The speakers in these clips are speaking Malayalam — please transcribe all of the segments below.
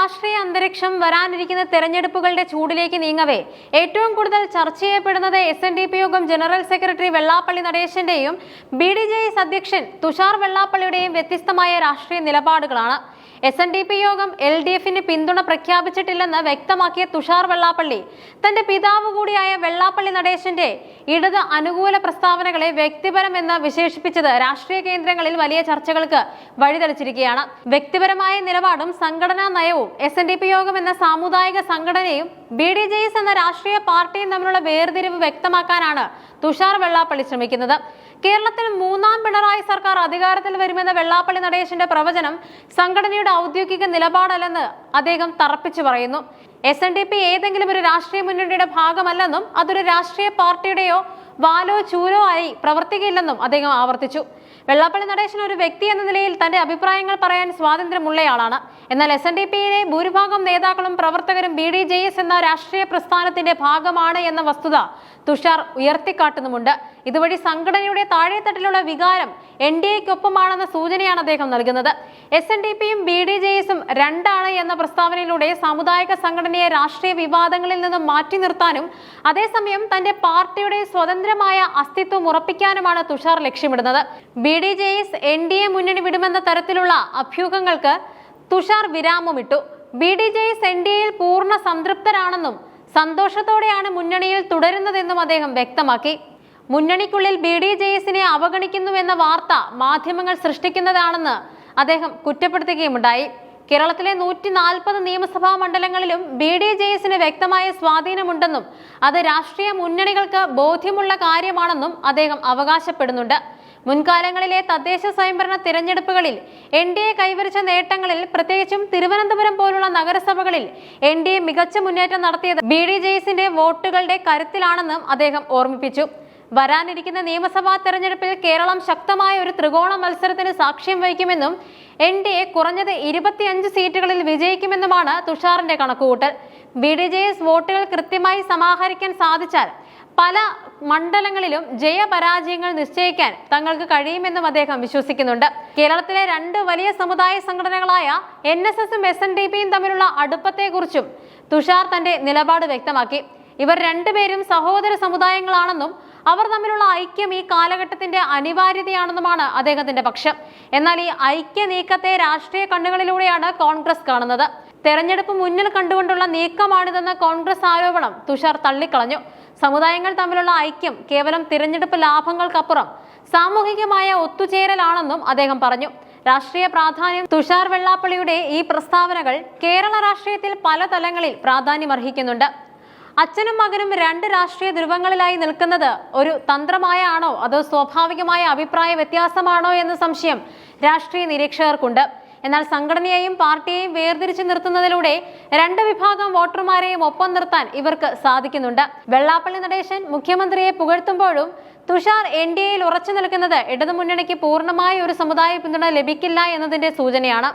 രാഷ്ട്രീയ അന്തരീക്ഷം വരാനിരിക്കുന്ന തെരഞ്ഞെടുപ്പുകളുടെ ചൂടിലേക്ക് നീങ്ങവേ. ഏറ്റവും കൂടുതൽ ചർച്ച ചെയ്യപ്പെടുന്നത് എസ് എൻ ഡി പി യോഗം ജനറൽ സെക്രട്ടറി വെള്ളാപ്പള്ളി നടേശന്റെയും ബി ഡി ജെ എസ് അധ്യക്ഷൻ തുഷാർ വെള്ളാപ്പള്ളിയുടെയും വ്യത്യസ്തമായ രാഷ്ട്രീയ നിലപാടുകളാണ്. എസ് എൻ ഡി പി യോഗം എൽ ഡി എഫിന് പിന്തുണ പ്രഖ്യാപിച്ചിട്ടില്ലെന്ന് വ്യക്തമാക്കിയ തുഷാർ വെള്ളാപ്പള്ളി. തന്റെ പിതാവ് കൂടിയായ വെള്ളാപ്പള്ളി നടേശന്റെ ഇടത് അനുകൂല പ്രസ്താവനകളെ വ്യക്തിപരമെന്ന് വിശേഷിപ്പിച്ചത് രാഷ്ട്രീയ കേന്ദ്രങ്ങളിൽ വലിയ ചർച്ചകൾക്ക് വഴിതെളിച്ചിരിക്കുകയാണ്. വ്യക്തിപരമായ നിലപാടും സംഘടനാ നയവും എസ് എൻ ഡി പി യോഗം എന്ന സാമുദായിക സംഘടനയും ബി ഡി ജെ എസ് എന്ന രാഷ്ട്രീയ പാർട്ടിയും തമ്മിലുള്ള വേർതിരിവ് വ്യക്തമാക്കാനാണ് തുഷാർ വെള്ളാപ്പള്ളി ശ്രമിക്കുന്നത്. കേരളത്തിൽ മൂന്നാം പിണറായി സർക്കാർ അധികാരത്തിൽ വരുമെന്ന വെള്ളാപ്പള്ളി നടേശന്റെ പ്രവചനം സംഘടനയുടെ ഔദ്യോഗിക നിലപാടല്ലെന്ന് അദ്ദേഹം തറപ്പിച്ചു പറയുന്നു. എസ് എൻ ഡി പി ഏതെങ്കിലും ഒരു രാഷ്ട്രീയ മുന്നണിയുടെ ഭാഗമല്ലെന്നും അതൊരു രാഷ്ട്രീയ പാർട്ടിയുടെയോ വാലോ ചൂരോ ആയി പ്രവർത്തിക്കില്ലെന്നും അദ്ദേഹം ആവർത്തിച്ചു. വെള്ളാപ്പള്ളി നടേശൻ ഒരു വ്യക്തി എന്ന നിലയിൽ തന്റെ അഭിപ്രായങ്ങൾ പറയാൻ സ്വാതന്ത്ര്യമുള്ളയാളാണ്. എന്നാൽ എസ് എൻ ഡി പിയിലെ ഭൂരിഭാഗം നേതാക്കളും പ്രവർത്തകരും ബി ഡി ജെ എസ് എന്ന രാഷ്ട്രീയ പ്രസ്ഥാനത്തിന്റെ ഭാഗമാണ് എന്ന വസ്തുത തുഷാർ ഉയർത്തിക്കാട്ടുന്നുമുണ്ട്. ഇതുവഴി സംഘടനയുടെ താഴെത്തട്ടിലുള്ള വികാരം എൻ ഡി എക്കൊപ്പമാണെന്ന സൂചനയാണ് അദ്ദേഹം നൽകുന്നത്. എസ് എൻ ഡി പിയും ബി ഡി ജെ എസും രണ്ടാണ് എന്ന പ്രസ്താവനയിലൂടെ സാമുദായിക സംഘടനയെ രാഷ്ട്രീയ വിവാദങ്ങളിൽ നിന്ന് മാറ്റി നിർത്താനും അതേസമയം തന്റെ പാർട്ടിയുടെ സ്വതന്ത്രമായ അസ്തിത്വം ഉറപ്പിക്കാനുമാണ് തുഷാർ ലക്ഷ്യമിടുന്നത്. B D J S N D A മുന്നണി വിടുമെന്ന തരത്തിലുള്ള അഭ്യൂഹങ്ങൾക്ക് Thushar വിരാമമിട്ടു. B D J S N D എയിൽ പൂർണ സംതൃപ്തരാണെന്നും സന്തോഷത്തോടെയാണ് മുന്നണിയിൽ തുടരുന്നതെന്നും അദ്ദേഹം വ്യക്തമാക്കി. മുന്നണിക്കുള്ളിൽ ബി ഡി ജെ എസിനെ അവഗണിക്കുന്നുവെന്ന വാർത്ത മാധ്യമങ്ങൾ സൃഷ്ടിക്കുന്നതാണെന്ന് അദ്ദേഹം കുറ്റപ്പെടുത്തുകയുമുണ്ടായി. കേരളത്തിലെ നൂറ്റി നാൽപ്പത് നിയമസഭാ മണ്ഡലങ്ങളിലും ബി ഡി ജെ എസിന് വ്യക്തമായ സ്വാധീനമുണ്ടെന്നും അത് രാഷ്ട്രീയ മുന്നണികൾക്ക് ബോധ്യമുള്ള കാര്യമാണെന്നും അദ്ദേഹം അവകാശപ്പെടുന്നുണ്ട്. മുൻകാലങ്ങളിലെ തദ്ദേശ സ്വയംഭരണ തിരഞ്ഞെടുപ്പുകളിൽ എൻ ഡി എ കൈവരിച്ച നേട്ടങ്ങളിൽ പ്രത്യേകിച്ചും തിരുവനന്തപുരം പോലുള്ള നഗരസഭകളിൽ എൻ ഡി എ മികച്ച മുന്നേറ്റം നടത്തിയത് ബി ഡി ജെ എസിന്റെ വോട്ടുകളുടെ കരുത്തിലാണെന്നും അദ്ദേഹം ഓർമ്മിപ്പിച്ചു. വരാനിരിക്കുന്ന നിയമസഭാ തെരഞ്ഞെടുപ്പിൽ കേരളം ശക്തമായ ഒരു ത്രികോണ മത്സരത്തിന് സാക്ഷ്യം വഹിക്കുമെന്നും എൻ ഡി എ കുറഞ്ഞത് ഇരുപത്തിയഞ്ച് സീറ്റുകളിൽ വിജയിക്കുമെന്നുമാണ് തുഷാറിന്റെ കണക്കുകൂട്ടൽ. ബി ഡി ജെ എസ് വോട്ടുകൾ കൃത്യമായി സമാഹരിക്കാൻ സാധിച്ചാൽ പല മണ്ഡലങ്ങളിലും ജയപരാജയങ്ങൾ നിശ്ചയിക്കാൻ തങ്ങൾക്ക് കഴിയുമെന്നും അദ്ദേഹം വിശ്വസിക്കുന്നുണ്ട്. കേരളത്തിലെ രണ്ട് വലിയ സമുദായ സംഘടനകളായ എൻ എസ് എസും എസ് എൻ ഡി പിയും തമ്മിലുള്ള അടുപ്പത്തെക്കുറിച്ചും തുഷാർ തന്റെ നിലപാട് വ്യക്തമാക്കി. ഇവർ രണ്ടുപേരും സഹോദര സമുദായങ്ങളാണെന്നും അവർ തമ്മിലുള്ള ഐക്യം ഈ കാലഘട്ടത്തിന്റെ അനിവാര്യതയാണെന്നുമാണ് അദ്ദേഹത്തിന്റെ പക്ഷം. എന്നാൽ ഈ ഐക്യ നീക്കത്തെ രാഷ്ട്രീയ കണ്ണുകളിലൂടെയാണ് കോൺഗ്രസ് കാണുന്നത്. തെരഞ്ഞെടുപ്പ് മുന്നിൽ കണ്ടുകൊണ്ടുള്ള നീക്കമാണിതെന്ന കോൺഗ്രസ് ആരോപണം തുഷാർ തള്ളിക്കളഞ്ഞു. സമുദായങ്ങൾ തമ്മിലുള്ള ഐക്യം കേവലം തിരഞ്ഞെടുപ്പ് ലാഭങ്ങൾക്കപ്പുറം സാമൂഹികമായ ഒത്തുചേരലാണെന്നും അദ്ദേഹം പറഞ്ഞു. രാഷ്ട്രീയ പ്രാധാന്യം തുഷാർ വെള്ളാപ്പള്ളിയുടെ ഈ പ്രസ്താവനകൾ കേരള രാഷ്ട്രീയത്തിൽ പല തലങ്ങളിൽ പ്രാധാന്യമർഹിക്കുന്നുണ്ട്. അച്ഛനും മകനും രണ്ട് രാഷ്ട്രീയ ധ്രുവങ്ങളിലായി നിൽക്കുന്നത് ഒരു തന്ത്രമായാണോ? അതോ സ്വാഭാവികമായ അഭിപ്രായ വ്യത്യാസമാണോ എന്ന സംശയം രാഷ്ട്രീയ നിരീക്ഷകർക്കുണ്ട്. എന്നാൽ സംഘടനയെയും പാർട്ടിയെയും വേർതിരിച്ചു നിർത്തുന്നതിലൂടെ രണ്ട് വിഭാഗം വോട്ടർമാരെയും ഒപ്പം നിർത്താൻ ഇവർക്ക് സാധിക്കുന്നുണ്ട്. വെള്ളാപ്പള്ളി നടേശൻ മുഖ്യമന്ത്രിയെ പുകഴ്ത്തുമ്പോഴും തുഷാർ എൻ ഡി എയിൽ ഉറച്ചു നിൽക്കുന്നത് ഇടതുമുന്നണിക്ക് പൂർണമായ ഒരു സമുദായ പിന്തുണ ലഭിക്കില്ല എന്നതിന്റെ സൂചനയാണ്.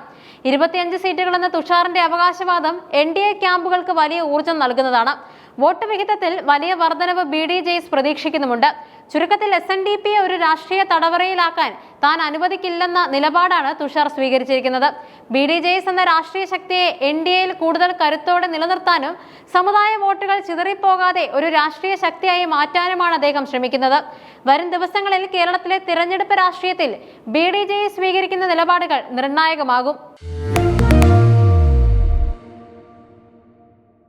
ഇരുപത്തിയഞ്ച് സീറ്റുകളെന്ന തുഷാറിന്റെ അവകാശവാദം എൻ ഡി എ ക്യാമ്പുകൾക്ക് വലിയ ഊർജം നൽകുന്നതാണ്. വോട്ട് വിഹിതത്തിൽ വലിയ വർധനവ് ബി ഡി ജെ എസ് പ്രതീക്ഷിക്കുന്നുമുണ്ട്. ചുരുക്കത്തിൽ എസ് എൻ ഡി പിയെ ഒരു രാഷ്ട്രീയ തടവറയിലാക്കാൻ താൻ അനുവദിക്കില്ലെന്ന നിലപാടാണ് തുഷാർ സ്വീകരിച്ചിരിക്കുന്നത്. ബി ഡി ജെ എസ് എന്ന രാഷ്ട്രീയ ശക്തിയെ എൻ ഡി എയിൽ കൂടുതൽ കരുത്തോടെ നിലനിർത്താനും സമുദായ വോട്ടുകൾ ചിതറിപ്പോകാതെ ഒരു രാഷ്ട്രീയ ശക്തിയായി മാറ്റാനുമാണ് അദ്ദേഹം ശ്രമിക്കുന്നത്. വരും ദിവസങ്ങളിൽ കേരളത്തിലെ തിരഞ്ഞെടുപ്പ് രാഷ്ട്രീയത്തിൽ ബി ഡി ജെ സ്വീകരിക്കുന്ന നിലപാടുകൾ നിർണായകമാകും.